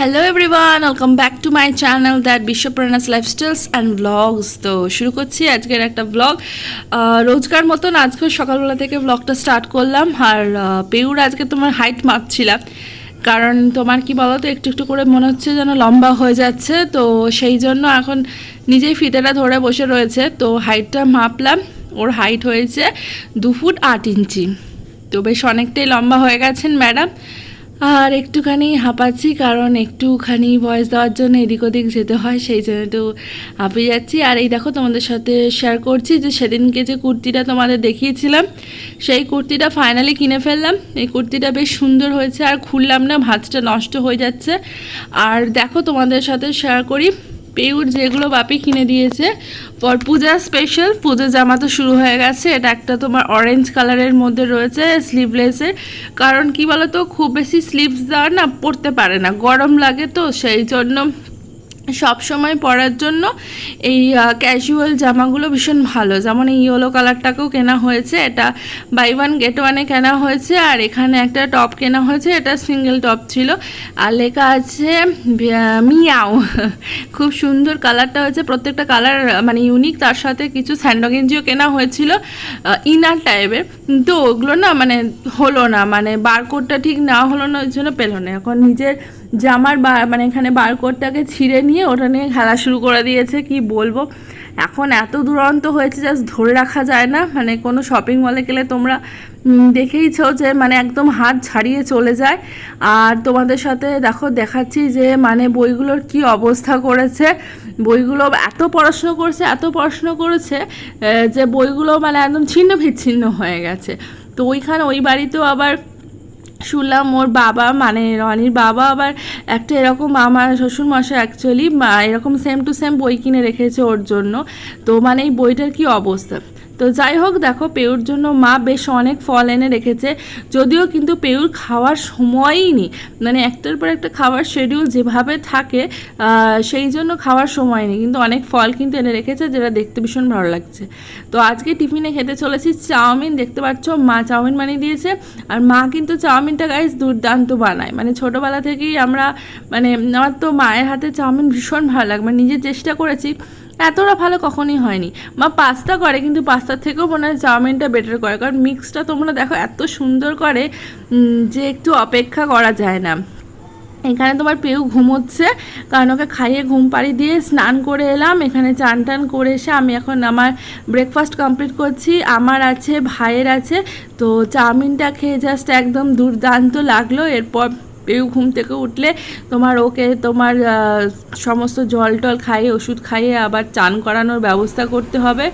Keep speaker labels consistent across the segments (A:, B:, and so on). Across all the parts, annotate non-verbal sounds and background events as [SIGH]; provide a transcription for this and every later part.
A: Hello everyone welcome back to my channel that বিশ্বপ্রণাস lifestyles and blogs তো শুরু করছি আজকের একটা ব্লগ রোজকার মতন আজকে সকালবেলা থেকে ব্লগটা স্টার্ট করলাম, আর পেউর আজকে তোমার হাইট মাপছিলাম। কারণ তোমার কি বলো তো একটু একটু করে মনে হচ্ছে যেন লম্বা হয়ে যাচ্ছে, তো সেই জন্য এখন নিজেই ফিতেটা ধরে বসে রয়েছে। তো হাইটটা মাপলাম, ওর হাইট হয়েছে দু ফুট আট ইঞ্চি। তো বেশ অনেকটাই লম্বা হয়ে গেছেন ম্যাডাম আর একটুখানি হাঁপাচ্ছি, কারণ একটুখানি ভয়েস দেওয়ার জন্য এদিক ওদিক যেতে হয়, সেই জন্য একটু হাঁপিয়ে যাচ্ছি। আর এই দেখো, তোমাদের সাথে শেয়ার করছি যে সেদিনকে যে কুর্তিটা তোমাদের দেখিয়েছিলাম, সেই কুর্তিটা ফাইনালি কিনে ফেললাম। এই কুর্তিটা বেশ সুন্দর হয়েছে, আর খুললাম না, ভাঁজটা নষ্ট হয়ে যাচ্ছে। আর দেখো, তোমাদের সাথে শেয়ার করি পেউর যেগুলো বাপি কিনে দিয়েছে। পর পূজা স্পেশাল পূজা জামা তো শুরু হয়ে গেছে। এটা একটা তোমার অরেঞ্জ কালারের মধ্যে রয়েছে স্লিভলেসের কারণ কি বলো তো খুব বেশি স্লিভস দেওয়া না, পরতে পারে না। গরম লাগে তো, সেই জন্য সব সময় পরার জন্য এই ক্যাজুয়াল জামাগুলো ভীষণ ভালো। যেমন এই ইয়েলো কালারটাকেও কেনা হয়েছে, এটা বাই ওয়ান গেট ওয়ানে কেনা হয়েছে, আর এখানে একটা টপ কেনা হয়েছে, এটা সিঙ্গেল টপ ছিল। আর লেখা আছে মিয়াও। [LAUGHS] খুব সুন্দর কালারটা হয়েছে, প্রত্যেকটা কালার মানে ইউনিক তার সাথে কিছু স্যান্ডো গেঞ্জিও কেনা হয়েছিল ইনার টাইপের কিন্তু ওগুলো না মানে হলো না মানে বারকোডটা ঠিক না হলো না, ওই জন্য পেল না। এখন নিজের জামার মানে এখানে বারকোডটাকে ছিঁড়ে নিয়ে ওটা নিয়ে খেলা শুরু করে দিয়েছে, কি বলব? এখন এত দুরন্ত হয়েছে জাস্ট ধরে রাখা যায় না। মানে কোনো শপিং মলে গেলে তোমরা দেখেইছো যে মানে একদম হাত ছাড়িয়ে চলে যায়। আর তোমাদের সাথে দেখো, দেখাচ্ছি যে মানে বইগুলোর কি অবস্থা করেছে। বইগুলো এত পড়াশুনো করেছে, এত পড়াশুনো করেছে যে বইগুলো মানে একদম ছিন্ন বিচ্ছিন্ন হয়ে গেছে। তো ওইখানে ওই বাড়িতেও আবার শুনলাম ওর বাবা মানে রনির বাবা আবার একটা এরকম আমার শ্বশুর মশাই অ্যাকচুয়ালি এরকম সেম টু সেম বই কিনে রেখেছে ওর জন্য। তো মানে এই বইটার কি অবস্থা? তো যাই হোক, দেখো, পেউর জন্য মা বেশ অনেক ফল এনে রেখেছে। যদিও কিন্তু পেউর খাওয়ার সময়ই নেই। মানে একটার পর একটা খাওয়ার শিডিউল যেভাবে থাকে সেই জন্য খাওয়ার সময় নেই। কিন্তু অনেক ফল কিন্তু এনে রেখেছে যেটা দেখতে ভীষণ ভালো লাগছে। তো আজকে টিফিনে খেতে চলেছি চাউমিন। দেখতে পাচ্ছ, মা চাউমিন বানিয়ে দিয়েছে। আর মা কিন্তু চাউমিনটা গাইস দুর্দান্ত বানায়। মানে ছোটোবেলা থেকেই আমরা মানে আমার তো মায়ের হাতে চাউমিন ভীষণ ভালো লাগে। মানে নিজে চেষ্টা করেছি এতটা ভালো কখনই হয়নি। মা পাস্তা করে, কিন্তু পাস্তার থেকেও মনে হয় চাউমিনটা বেটার করে, কারণ মিক্সটা তোমরা দেখো এত সুন্দর করে যে একটু অপেক্ষা করা যায় না। এখানে তোমার পেউ ঘুমোচ্ছে, কারণ ওকে খাইয়ে ঘুম পাড়ি দিয়ে স্নান করে এলাম। এখানে চান টান করে এসে আমি এখন আমার ব্রেকফাস্ট কমপ্লিট করছি। আমার আছে, ভাইয়ের আছে, তো চাউমিনটা খেয়ে জাস্ট একদম দুর্দান্ত লাগল। এরপর পেউ ঘুম থেকে উঠলে তোমার ওকে তোমার আহ, সমস্ত জল টল খাইয়ে ওষুধ খাইয়ে আবার চান করানোর ব্যবস্থা করতে হবে।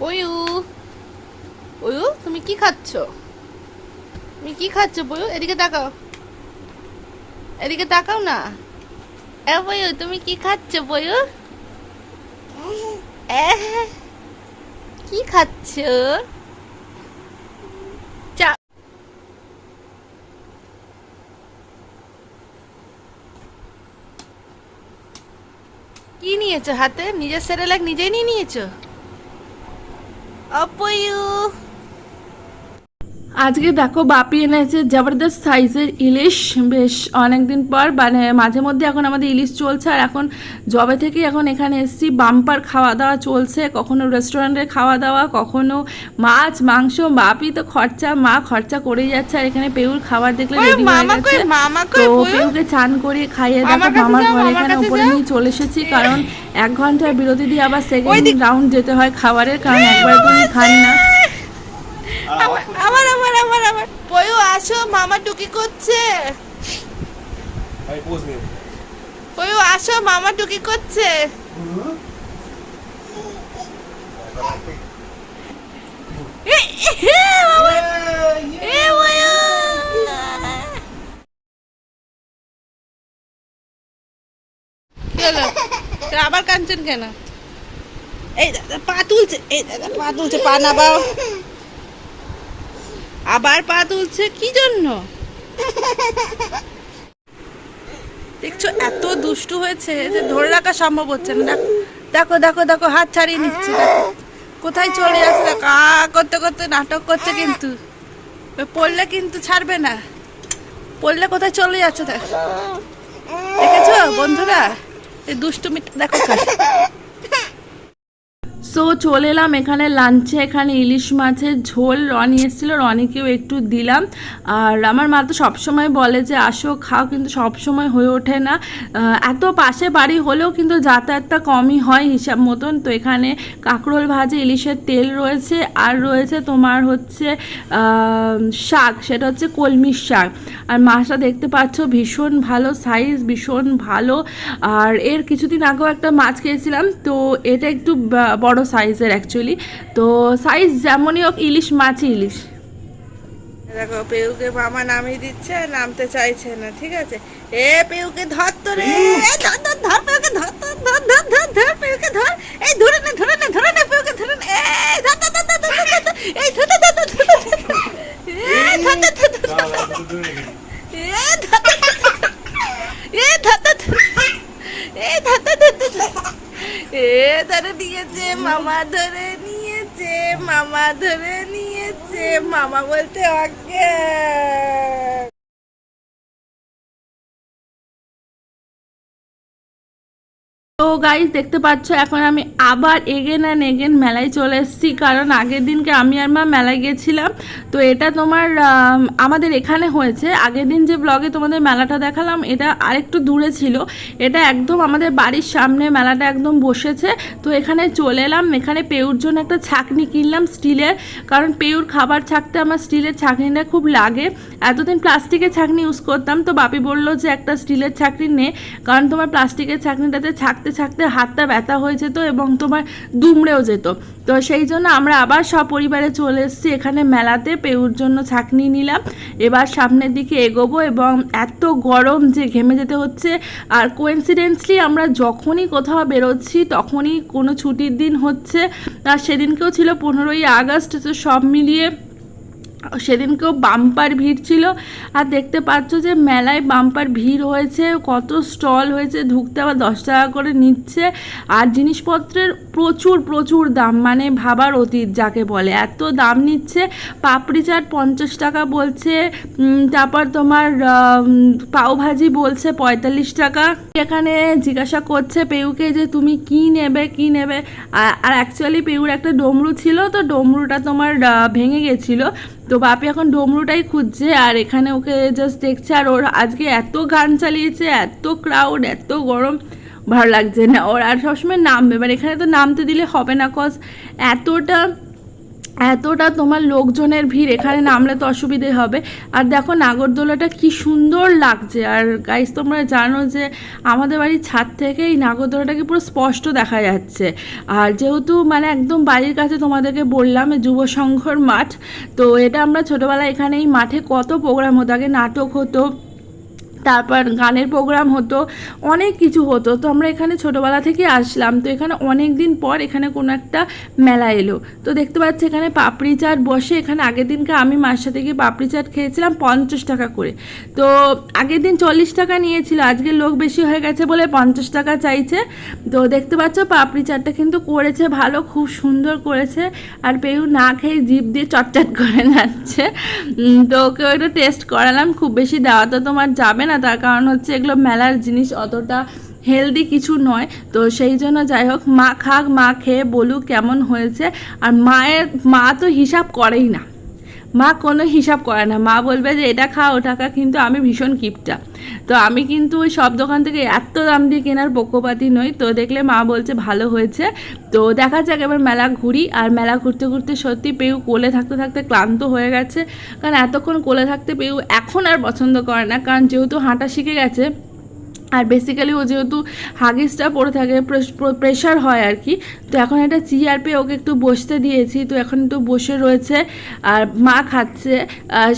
B: পয়ু পয়ু তুমি কি খাচ্ছ? তুমি কি খাচ্ছ পয়ু? এদিকে তাকাও। এদিকে তাকাও না। এ পয়ু তুমি কি খাচ্ছ পয়ু? এহ, কি খাচ্ছ চা কি নিয়েছো হাতে? নিজের সেরেলাক নিজেই নিয়ে নিয়েছো? অপয়ু!
A: আজকে দেখো বাপি এনেছে জবরদস্ত সাইজের ইলিশ। বেশ অনেকদিন পর মানে মাঝে মধ্যে এখন আমাদের ইলিশ চলছে আর এখন জবে থেকে এখন এখানে এসেছি। বাম্পার খাওয়া দাওয়া চলছে কখনো রেস্টুরেন্টে খাওয়া দাওয়া কখনো মাছ মাংস বাপি তো খরচা মা খরচা করেই যাচ্ছে আর এখানে পেউর খাবার দেখলে রেডি হয়ে গেছে তো পেউকে চান করিয়ে খাইয়ে দেখো
B: মামার
A: ঘরে এখানে উপরে নিয়ে চলে এসেছি কারণ এক ঘণ্টার বিরতি দিয়ে আবার সেকেন্ড রাউন্ড যেতে হয় খাবারের কারণ একবার তুমি খান না।
B: আমার আমার পয়ু আসো মামা টুকি করছে। পয়ু আসো মামা টুকি করছে। আবার কাঁদছেন কেন? এই দাদা পা তুলছে। এই দাদা পা তুলছে পা নাবাও আবার পা তুলছে? কি জন্য? দেখছ, এত দুষ্টু হয়েছে যে ধরে রাখা সম্ভব হচ্ছে না। দেখো দেখো দেখো হাত ছাড়িয়ে নিচ্ছে, দেখো। কোথায় চলে যাচ্ছে, দেখো করতে করতে নাটক করছে কিন্তু। পড়লে কিন্তু ছাড়বে না। পড়লে কোথায় চলে যাচ্ছে, দেখ। দেখেছ, বন্ধুরা? এই দুষ্টুমি, দেখো।
A: সো চলে এলাম এখানে লাঞ্চে এখানে ইলিশ মাছের ঝোল। রনি এসেছিল, রনিকেও একটু দিলাম। আর আমার মা তো সবসময় বলে যে, আসো, খাও। কিন্তু সবসময় হয়ে ওঠে না। এত পাশে বাড়ি হলেও কিন্তু যাতায়াতটা কমই হয় হিসাব মতন। তো এখানে কাঁকরোল ভাজে, ইলিশের তেল রয়েছে। আর রয়েছে তোমার হচ্ছে শাক। সেটা হচ্ছে কলমির শাক। আর মাছটা দেখতে পাচ্ছ, ভীষণ ভালো সাইজ ভীষণ ভালো। আর এর কিছুদিন আগেও একটা মাছ খেয়েছিলাম। তো এটা একটু বা- বড় সাইজের অ্যাকচুয়ালি তো সাইজ যেমনই হোক ইলিশ মাছই ইলিশ
B: দেখো পেউকে মামা নামিয়ে দিচ্ছে নামতে চাইছে না ঠিক আছে এ পেউকে ধর তো রে ধর ধর ধর পেউকে ধর ধর ধর ধর ধর ধর পেউকে ধর এই ধরে না ধরে না ধরে না পেউকে ধরে না এই ধর ধর ধর ধর ধর এই ধর ধর ধর ধর ধর ধর ধর ধর এ ধর ধর ধর ধর। এ ধর ধর ধর। এ ধর ধর ধর ধর ধর। এ ধরে নিয়েছে মামা ধরে নিয়েছে মামা ধরে নিয়েছে মামা বলতে অজ্ঞান।
A: তো গাইজ দেখতে পাচ্ছ, এখন আমি আবার এগেন অ্যান্ড এগেন মেলায় চলে এসেছি। কারণ আগের দিনকে আমি আর মা মেলায় গেছিলাম। তো এটা তোমার আমাদের এখানে হয়েছে। আগের দিন যে ব্লগে তোমাদের মেলাটা দেখালাম, এটা আরেকটু দূরে ছিল। এটা একদম আমাদের বাড়ির সামনে মেলাটা একদম বসেছে। তো এখানে চলে এলাম। এখানে পেউর জন্য একটা ছাকনি কিনলাম স্টিলের। কারণ পেউর খাবার ছাকতে আমার স্টিলের ছাকনিটা খুব লাগে। এতদিন প্লাস্টিকের ছাকনি ইউজ করতাম। তো বাপি বলল যে, একটা স্টিলের ছাকনি নে। কারণ তোমার প্লাস্টিকের ছাকনিটাতে ছাকতে ছাকতে হাতটা ব্যথা হয়ে যেত এবং তোমার দুমড়েও যেত। তো সেই জন্য আমরা আবার সপরিবারে চলে এসেছি। এখানে মেলাতে পেউর জন্য ছাকনি নিলাম। এবার সামনের দিকে এগোবো এবং এত গরম যে ঘেমে যেতে হচ্ছে। আর কোইন্সিডেন্সলি আমরা যখনই কোথাও বেরোচ্ছি, তখনই কোনো ছুটির দিন হচ্ছে। আর সেদিনকেও ছিল পনেরোই আগস্ট, তো সব মিলিয়ে সেদিনকেও বাম্পার ভিড় ছিল। আর দেখতে পাচ্ছ যে মেলায় বাম্পার ভিড় হয়েছে, কত স্টল হয়েছে, ঢুকতে আবার দশ টাকা করে নিচ্ছে। আর জিনিসপত্রের প্রচুর প্রচুর দাম মানে ভাবার অতীত যাকে বলে। এত দাম নিচ্ছে, পাপড়ি চাট পঞ্চাশ টাকা বলছে তারপর তোমার পাওভাজি বলছে পঁয়তাল্লিশ টাকা। এখানে জিজ্ঞাসা করছে পেউকে যে তুমি কি নেবে কি নেবে? আর- অ্যাকচুয়ালি পেউর একটা ডমরু ছিল, তো ডমরুটা তোমার ভেঙে গেছিল। তো বাপি এখন ডমরুটাই খুঁজছে আর এখানে ওকে জাস্ট দেখছে আর ওর আজকে এত গান চালিয়েছে, এত ক্রাউড এত গরম। ভালো লাগছে না, ওর আর সবসময় নামবে মানে এখানে তো নামতে দিলে হবে না কজ এতটা এতটা তোমার লোকজনের ভিড়, এখানে নামলে তো অসুবিধে হবে। আর দেখো নাগরদোলাটা কি সুন্দর লাগছে। আর গাইস তোমরা জানো যে আমাদের বাড়ির ছাদ থেকে এই নাগরদোলাটাকে পুরো স্পষ্ট দেখা যাচ্ছে। আর যেহেতু মানে একদম বাড়ির কাছে তোমাদেরকে বললাম যুব সংঘর মাঠ, তো এটা আমরা ছোটোবেলায় এখানে এই মাঠে কত প্রোগ্রাম হতো, আগে নাটক হতো। তারপর গানের প্রোগ্রাম হতো, অনেক কিছু হতো। তো আমরা এখানে ছোটোবেলা থেকে আসলাম, তো এখানে অনেক দিন পর এখানে কোনো একটা মেলা এলো। তো দেখতে পাচ্ছি এখানে পাপড়ি চাট বসে। এখানে আগের দিনকে আমি মার সাথে গিয়ে পাপড়ি চাট খেয়েছিলাম পঞ্চাশ টাকা করে। তো আগের দিন চল্লিশ টাকা নিয়েছিল আজকে লোক বেশি হয়ে গেছে বলে পঞ্চাশ টাকা চাইছে। তো দেখতে পাচ্ছ পাপড়ি চাটটা কিন্তু করেছে ভালো, খুব সুন্দর করেছে। আর পেউ না খেয়ে জিভ দিয়ে চটচট করে যাচ্ছে তো ওকে একটু টেস্ট করালাম, খুব বেশি দেওয়া তো তোমার যাবে না। তার কারণ হচ্ছে এগুলো মেলার জিনিস অতটা হেলদি কিছু নয়। তো সেই জন্য যাই হোক, মা খাক, মা খেয়ে বলুক কেমন হয়েছে। আর মায়ের, মা তো হিসাব করেই না। মা কোনো হিসাব করে না। মা বলবে যে, এটা খা ওটা খা, কিন্তু আমি ভীষণ কিপটা। তো আমি কিন্তু ওই সব দোকান থেকে এত দাম দিয়ে কেনার পক্ষপাতি নই। তো দেখলে মা বলছে, ভালো হয়েছে। তো দেখা যাক, এবার মেলা ঘুরি। আর মেলা ঘুরতে ঘুরতে সত্যি পেউ কোলে থাকতে থাকতে ক্লান্ত হয়ে গেছে। কারণ এতক্ষণ কোলে থাকতে পেউ এখন আর পছন্দ করে না। কারণ যেহেতু হাঁটা শিখে গেছে আর বেসিক্যালি ও যেহেতু হাগিসটা পড়ে থাকে প্রেশার হয় আর কি, তো এখন একটা চেয়ার পেয়ে ওকে একটু বসতে দিয়েছি, তো এখন একটু বসে রয়েছে আর মা খাচ্ছে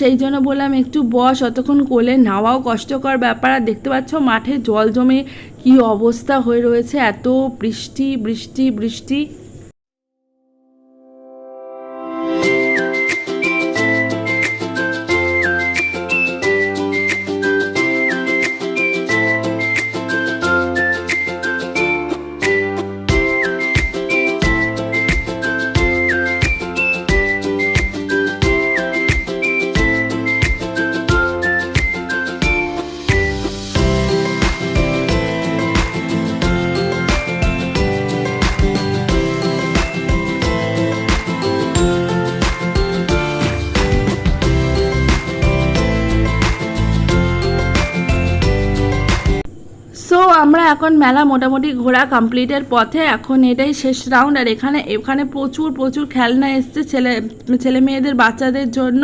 A: সেই জন্য বললাম একটু বস, অতক্ষণ কোলে নেওয়াও কষ্টকর ব্যাপার, আর দেখতে পাচ্ছ মাঠে জল জমে কী অবস্থা হয়ে রয়েছে, এত বৃষ্টি বৃষ্টি বৃষ্টি। এখন মেলা মোটামুটি ঘোরা কমপ্লিটের পথে। এখন এটাই শেষ রাউন্ড আর এখানে এখানে প্রচুর প্রচুর খেলনা এসছে ছেলে ছেলে মেয়েদের বাচ্চাদের জন্য।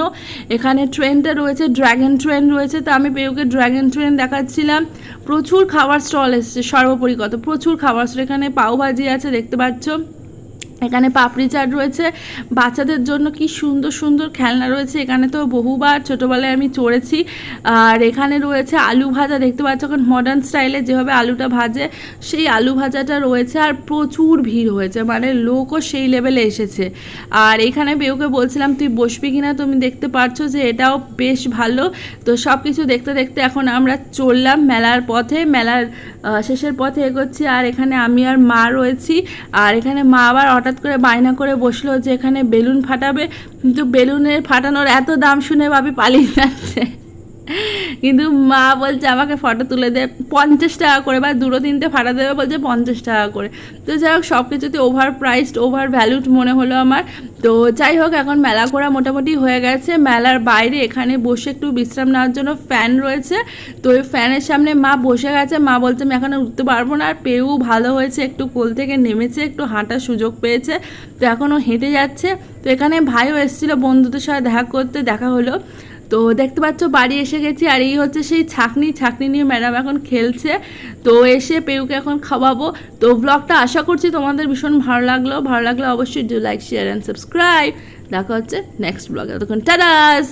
A: এখানে ট্রেনটা রয়েছে ড্র্যাগন ট্রেন রয়েছে। তো আমি পেউকে ড্র্যাগন ট্রেন দেখাচ্ছিলাম। প্রচুর খাবার স্টল এসছে সর্বোপরি কত প্রচুর খাবার স্টল এখানে পাওভাজি আছে, দেখতে পাচ্ছ? এখানে পাপড়ি চাট রয়েছে। বাচ্চাদের জন্য কি সুন্দর সুন্দর খেলনা রয়েছে। এখানে তো বহুবার ছোটোবেলায় আমি চড়েছি। আর এখানে রয়েছে আলু ভাজা। দেখতে পাচ্ছ এখন মডার্ন স্টাইলে যেভাবে আলুটা ভাজে, সেই আলু ভাজাটা রয়েছে আর প্রচুর ভিড় হয়েছে। মানে লোকও সেই লেভেলে এসেছে। আর এখানে বেউকে বলছিলাম, তুই বসবি কিনা? তুমি দেখতে পারছ যে এটাও বেশ ভালো। তো সব কিছু দেখতে দেখতে এখন আমরা চললাম মেলার পথে। মেলার শেষের পথে এগোচ্ছি। আর এখানে আমি আর মা রয়েছি। আর এখানে মা আবার হঠাৎ করে বায়না করে বসল যে এখানে বেলুন ফাটাবে, কিন্তু বেলুনের ফাটানোর এত দাম শুনে ভাবি পালিয়ে যাচ্ছে। কিন্তু মা বলছে, আমাকে ফটো তুলে দে, পঞ্চাশ টাকা করে বা দুটো তিনটে ফাটা দেবে বলছে পঞ্চাশ টাকা করে। তো যাই হোক সব কিছুতে ওভার প্রাইসড ওভার ভ্যালুড মনে হলো আমার। তো যাই হোক, এখন মেলা ঘোরা মোটামুটি হয়ে গেছে। মেলার বাইরে এখানে বসে একটু বিশ্রাম নেওয়ার জন্য ফ্যান রয়েছে। তো ওই ফ্যানের সামনে মা বসে গেছে। মা বলছে, আমি এখন উঠতে পারব না। আর পেয়েও ভালো হয়েছে, একটু কোল থেকে নেমেছে, একটু হাঁটার সুযোগ পেয়েছে। তো এখনও হেঁটে যাচ্ছে। তো এখানে ভাইও এসেছিল বন্ধুদের সাথে দেখা করতে, দেখা হলো। তো দেখতে পাচ্ছ, বাড়ি এসে গেছি আর এই হচ্ছে সেই ছাকনি ছাকনি নিয়ে ম্যাডাম এখন খেলছে। তো এসে পেউকে এখন খাওয়াবো। তো ব্লগটা আশা করছি তোমাদের ভীষণ ভালো লাগল। ভালো লাগলে অবশ্যই do like share and subscribe দেখা হচ্ছে নেক্সট ব্লগে ততক্ষণ টাটাস